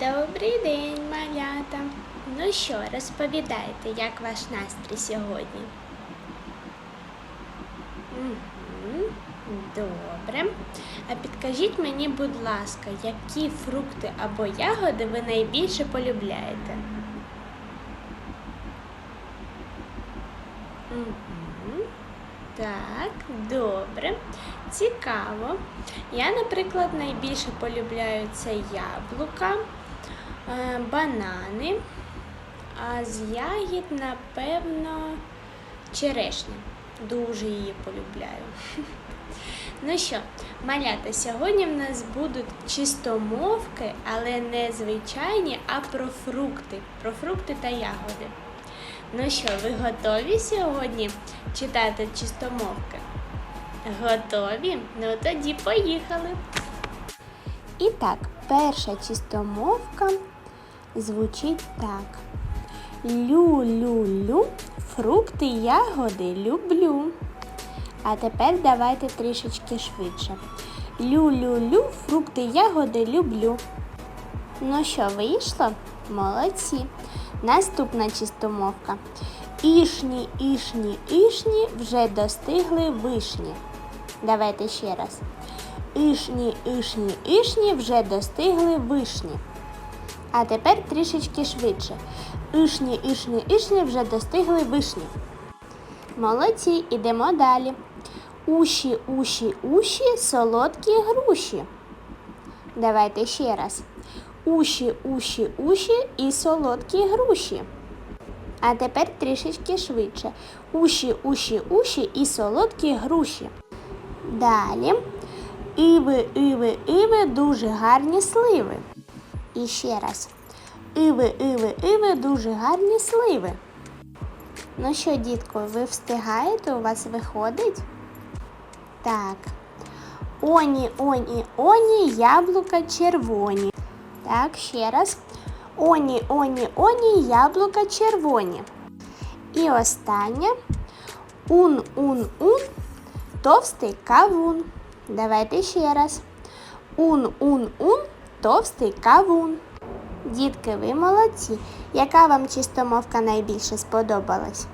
Добрий день, малята. Ну що, розповідайте, як ваш настрій сьогодні? Добре. А підкажіть мені, будь ласка, які фрукти або ягоди ви найбільше полюбляєте? Так, добре. Цікаво. Я, наприклад, найбільше полюбляю це яблука, банани, а з ягід, напевно, черешня. Дуже її полюбляю. Ну що, малята, сьогодні в нас будуть чистомовки, але не звичайні, а про фрукти, про фрукти та ягоди. Ну що, ви готові сьогодні читати чистомовки? Готові? Ну тоді поїхали. І так, перша чистомовка звучить так. Лю-лю-лю, фрукти, ягоди люблю. А тепер давайте трішечки швидше. Лю-лю-лю, фрукти, ягоди люблю. Ну що, вийшло? Молодці. Наступна чистомовка. Ішні, ішні, ішні вже достигли вишні. Давайте ще раз. Ішні, ішні, ішні вже достигли вишні. А тепер трішечки швидше. Ішні, ішні, ішні вже достигли вишні. Молодці, ідемо далі. Уші, уші, уші, солодкі груші. Давайте ще раз. Уші, уші, уші і солодкі груші. А тепер трішечки швидше. Уші, уші, уші і солодкі груші. Далі. Іви, іви, іви, дуже гарні сливи. І ще раз. Іви, іви, іви, дуже гарні сливи. Ну що, дітко, ви встигаєте? У вас виходить? Так. Оні, оні, оні, яблука червоні. Так, ще раз. Оні, оні, оні, яблука червоні. І останнє. Ун, ун, ун, товстий кавун. Давайте ще раз. Ун, ун, ун, товстий кавун. Дітки, ви молодці. Яка вам чистомовка найбільше сподобалась?